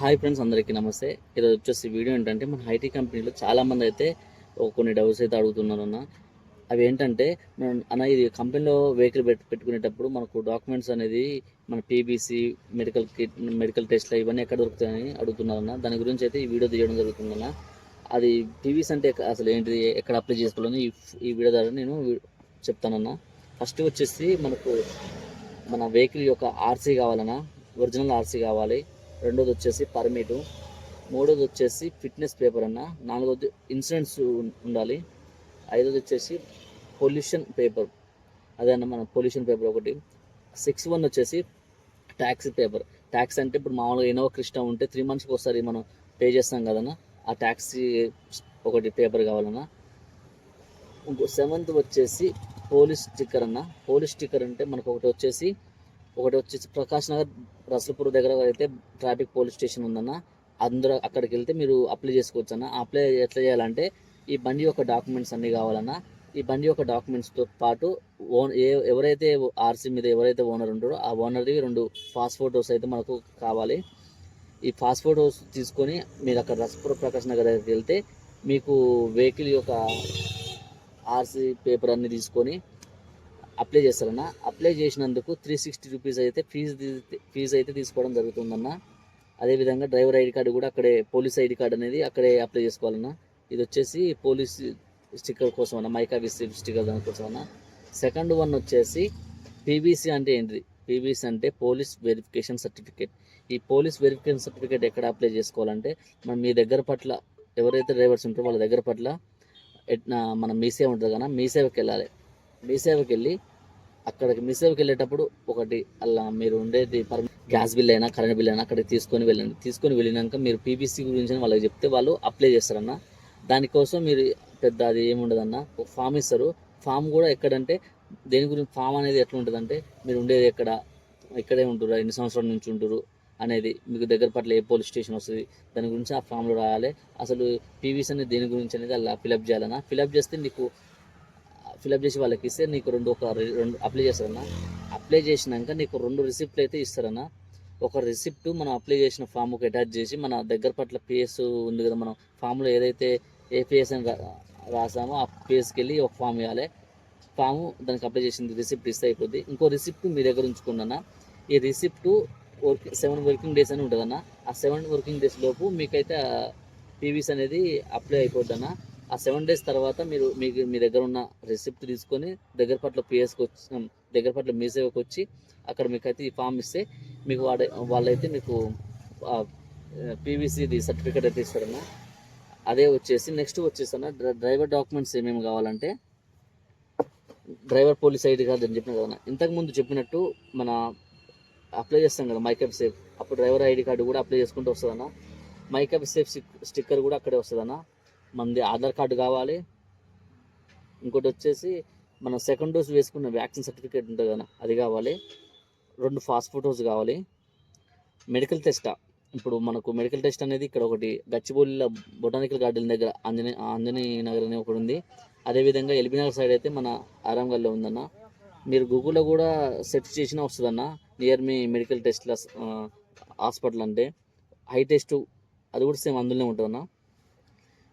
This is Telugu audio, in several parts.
హాయ్ ఫ్రెండ్స్ అందరికీ నమస్తే. ఈరోజు వచ్చేసి వీడియో ఏంటంటే మన ఐటీ కంపెనీలో చాలామంది అయితే కొన్ని డౌట్స్ అయితే అడుగుతున్నారన్న. అవి ఏంటంటే మనం అన్న ఇది కంపెనీలో వెహికల్ పెట్టుకునేటప్పుడు మనకు డాక్యుమెంట్స్ అనేది మన పీబీసీ మెడికల్ కిట్ మెడికల్ టెస్ట్లు ఇవన్నీ ఎక్కడ దొరుకుతాయని అడుగుతున్నారు అన్న దాని గురించి అయితే ఈ వీడియో తీయడం జరుగుతుందన్న. అది పీబీసీ అంటే అసలు ఏంటిది ఎక్కడ అప్లై చేసుకోవాలని ఈ వీడియో ద్వారా నేను చెప్తానన్న. ఫస్ట్ వచ్చేసి మనకు మన వెహికల్ యొక్క ఆర్సీ కావాలన్నా ఒరిజినల్ ఆర్సీ కావాలి. రెండోది వచ్చేసి పర్మిట్ మూడోది వచ్చేసి ఫిట్నెస్ పేపర్ అన్న. నాలుగోది ఇన్సూరెన్స్ ఉండాలి. ఐదోది వచ్చేసి పొల్యూషన్ పేపర్ అదే అన్న మన పొల్యూషన్ పేపర్ ఒకటి. సిక్స్ వన్ వచ్చేసి ట్యాక్సీ పేపర్ ట్యాక్స్ అంటే ఇప్పుడు మామూలుగా ఇన్నోవా క్రిస్టా ఉంటే త్రీ మంత్స్కి ఒకసారి మనం పే చేస్తాం కదన్న. ఆ ట్యాక్సీ ఒకటి పేపర్ కావాలన్నా. ఇంకో సెవెంత్ వచ్చేసి పోలీస్ స్టిక్కర్ అన్న. పోలీస్ స్టిక్కర్ అంటే మనకు ఒకటి వచ్చేసి ఒకటి వచ్చేసి ప్రకాష్ నగర్ రసల్పూర్ దగ్గర అయితే ట్రాఫిక్ పోలీస్ స్టేషన్ ఉందన్న. అందరూ అక్కడికి వెళ్తే మీరు అప్లై చేసుకోవచ్చు అన్న అప్లై ఎట్లా చేయాలంటే ఈ బండి యొక్క డాక్యుమెంట్స్ అన్నీ కావాలన్నా. ఈ బండి యొక్క డాక్యుమెంట్స్తో పాటు ఓన్ ఏ ఎవరైతే ఆర్సీ మీద ఎవరైతే ఓనర్ ఉంటారో ఆ ఓనర్ది రెండు పాస్ ఫోటోస్ అయితే మనకు కావాలి. ఈ పాస్ ఫోటోస్ తీసుకొని మీరు అక్కడ రసపూర్ ప్రకాశ్ నగర్ దగ్గరికి వెళ్తే మీకు వెహికల్ యొక్క ఆర్సీ పేపర్ అన్ని తీసుకొని అప్లై చేస్తారన్న. అప్లై చేసినందుకు త్రీ సిక్స్టీ రూపీస్ అయితే ఫీజు ఫీజు అయితే తీసుకోవడం జరుగుతుందన్న. అదేవిధంగా డ్రైవర్ ఐడి కార్డు కూడా అక్కడే పోలీస్ ఐడి కార్డు అనేది అక్కడే అప్లై చేసుకోవాలన్న. ఇది వచ్చేసి పోలీస్ స్టిక్కర్ కోసం అన్న మైకా విసి స్టిక్కర్ దానికోసం అన్న సెకండ్ వన్ వచ్చేసి పీబీసీ అంటే ఏంటిది? పీబీసీ అంటే పోలీస్ వెరిఫికేషన్ సర్టిఫికేట్ ఈ పోలీస్ వెరిఫికేషన్ సర్టిఫికేట్ ఎక్కడ అప్లై చేసుకోవాలంటే మనం మీ దగ్గర పట్ల ఎవరైతే డ్రైవర్స్ ఉంటారో వాళ్ళ దగ్గర పట్ల ఎట్- మన మీ సేవ ఉంటుంది కదా మీ సేవకి వెళ్ళాలి. మీ సేవకి వెళ్ళి అక్కడికి మీ సేవకి వెళ్ళేటప్పుడు ఒకటి అలా మీరు ఉండేది గ్యాస్ బిల్ అయినా కరెంట్ బిల్ అయినా అక్కడికి తీసుకొని వెళ్ళండి. తీసుకొని వెళ్ళినాక మీరు పీపీసీ గురించి అని వాళ్ళకి చెప్తే వాళ్ళు అప్లై చేస్తారన్న. దానికోసం మీరు పెద్ద అది ఏముండదన్న ఒక ఫామ్ ఇస్తారు. ఫామ్ కూడా ఎక్కడంటే దేని గురించి ఫామ్ అనేది ఎట్లా ఉంటుందంటే మీరు ఉండేది ఎక్కడ ఇక్కడే ఉంటారు ఎన్ని సంవత్సరాల నుంచి ఉంటారు అనేది మీకు దగ్గర పట్ల ఏ పోలీస్ స్టేషన్ వస్తుంది దాని గురించి ఆ ఫామ్లో రాయాలి. అసలు పీవీసీ అనేది దేని గురించి అనేది అలా ఫిలప్ చేయాలన్నా. ఫిలప్ చేస్తే నీకు ఫిలప్ చేసి వాళ్ళకి ఇస్తే నీకు రెండు ఒక రెండు అప్లై చేస్తారన్న. అప్లై చేసినాక నీకు రెండు రిసిప్ట్లు అయితే ఇస్తారన్న. ఒక రిసిప్ట్ మనం అప్లై చేసిన ఫామ్కి అటాచ్ చేసి మన దగ్గర పట్ల పిఎస్ ఉంది కదా మనం ఫామ్లో ఏదైతే ఏ పిఎస్ అని రా- రాసామో ఆ పిఎస్కి వెళ్ళి ఒక ఫామ్ ఇవ్వాలి. ఫాము దానికి అప్లై చేసింది రిసిప్ట్ ఇస్తే అయిపోద్ది. ఇంకో రిసిప్ట్ మీ దగ్గర ఉంచుకున్నా ఈ receipt work seven working days అని ఉంటుందన్న. ఆ సెవెన్ వర్కింగ్ డేస్ లోపు మీకైతే పీవీస్ అనేది అప్లై అయిపోద్దన్నా. ఆ సెవెన్ డేస్ తర్వాత మీరు మీకు మీ దగ్గర ఉన్న రిసిప్ట్ తీసుకొని దగ్గర పట్ల పిఎస్కి వచ్చి దగ్గర పట్ల మీ సేవకు వచ్చి అక్కడ మీకు అయితే ఈ ఫామ్ ఇస్తే మీకు వాడే వాళ్ళైతే మీకు పీవీసీది సర్టిఫికేట్ అయితే ఇస్తారన్న. అదే వచ్చేసి నెక్స్ట్ వచ్చేసన్న డ్రైవర్ డాక్యుమెంట్స్ ఏమేమి కావాలంటే డ్రైవర్ పోలీస్ ఐడి కార్డు అని చెప్పిన కదా ఇంతకుముందు చెప్పినట్టు మన అప్లై చేస్తాం కదా మైకప్ సేఫ్ అప్పుడు డ్రైవర్ ఐడి కార్డు కూడా అప్లై చేసుకుంటూ వస్తుందన్న. మైకప్ సేఫ్ స్టిక్కర్ కూడా అక్కడే వస్తుందన్న. మనది ఆధార్ కార్డు కావాలి. ఇంకోటి వచ్చేసి మనం సెకండ్ డోస్ వేసుకున్న వ్యాక్సిన్ సర్టిఫికేట్ ఉంటుంది కదా అది కావాలి. రెండు ఫాస్ట్ ఫోటోస్ కావాలి. Medical test? ఇప్పుడు మనకు మెడికల్ టెస్ట్ అనేది ఇక్కడ ఒకటి గచ్చిబౌలిలో బొటానికల్ గార్డెన్ దగ్గర ఆంజనే ఆంజనేయ నగర్ అని ఒకటి ఉంది. అదేవిధంగా ఎల్బీ నగర్ సైడ్ అయితే మన ఆరాంగల్లో ఉందన్న. మీరు గూగుల్లో కూడా సెర్చ్ చేసినా వస్తుందన్న నియర్ మీ మెడికల్ టెస్ట్ల హాస్పిటల్ అంటే. హై టెస్ట్ అది కూడా సేమ్ అందులోనే ఉంటుందన్నా.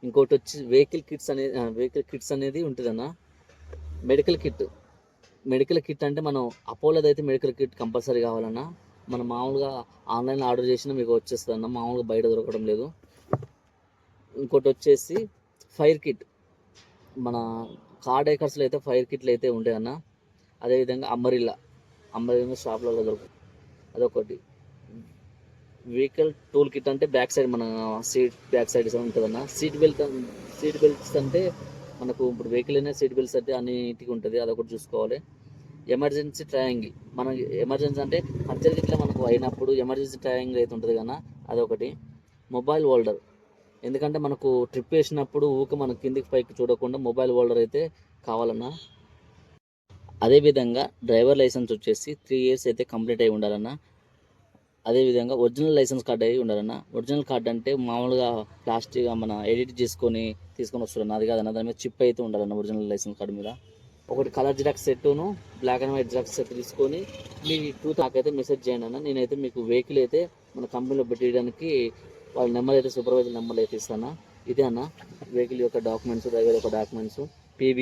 ఇంకోటి వచ్చి వెహికల్ కిట్స్ అనేది వెహికల్ కిట్స్ అనేది ఉంటుందన్న. మెడికల్ కిట్ మెడికల్ కిట్ అంటే మనం అపోలోది అయితే మెడికల్ కిట్ కంపల్సరీ కావాలన్నా మనం మామూలుగా ఆన్లైన్లో ఆర్డర్ చేసినా మీకు వచ్చేస్తుంది అన్న మామూలుగా బయట దొరకడం లేదు. ఇంకోటి వచ్చేసి ఫైర్ కిట్ మన కార్డ్ ఏకర్స్లో అయితే ఫైర్ కిట్లు అయితే ఉంటాయన్న అదేవిధంగా అంబరిల్లా అంబరిల్లా షాప్లలో దొరుకుతుంది అదొకటి. వెహికల్ టూల్ కిట్ అంటే బ్యాక్ సైడ్ మన సీట్ బ్యాక్ సైడ్ ఉంటుందన్న. సీట్ బెల్ట్ సీట్ బెల్ట్స్ అంటే మనకు ఇప్పుడు వెహికల్ అయినా సీట్ బెల్ట్స్ అంటే అన్నిటికీ ఉంటుంది అదొకటి చూసుకోవాలి. ఎమర్జెన్సీ ట్రయాంగిల్ మన ఎమర్జెన్సీ అంటే పంచర్ గిట్ల మనకు అయినప్పుడు ఎమర్జెన్సీ ట్రయాంగిల్ అయితే ఉంటుంది కదా అదొకటి. మొబైల్ హోల్డర్ ఎందుకంటే మనకు ట్రిప్ వేసినప్పుడు ఊక మన కిందికి పైకి చూడకుండా మొబైల్ హోల్డర్ అయితే కావాలన్నా. అదేవిధంగా డ్రైవర్ లైసెన్స్ వచ్చేసి త్రీ ఇయర్స్ అయితే కంప్లీట్ అయి ఉండాలన్నా. అదేవిధంగా ఒరిజినల్ లైసెన్స్ కార్డ్ అయి ఉండాలన్న. ఒరిజినల్ కార్డ్ అంటే మామూలుగా ప్లాస్టిక్ మన ఎడిట్ చేసుకొని తీసుకొని వస్తున్నాను అది కాదన్న దాని మీద చిప్ అయితే ఉండాలన్న ఒరిజినల్ లైసెన్స్ కార్డు మీద. ఒకటి కలర్ జిరాక్స్ సెట్ను black and white xerox set తీసుకొని మీ టూ నాకైతే మెసేజ్ చేయండి అన్న. నేనైతే మీకు వెహికల్ అయితే మన కంపెనీలో పెట్టేయడానికి వాళ్ళ నెంబర్ అయితే సూపర్వైజర్ నెంబర్ అయితే ఇస్తాను. ఇదే అన్న వెహికల్ యొక్క డాక్యుమెంట్స్ డ్రైవర్ యొక్క డాక్యుమెంట్స్ పీబీ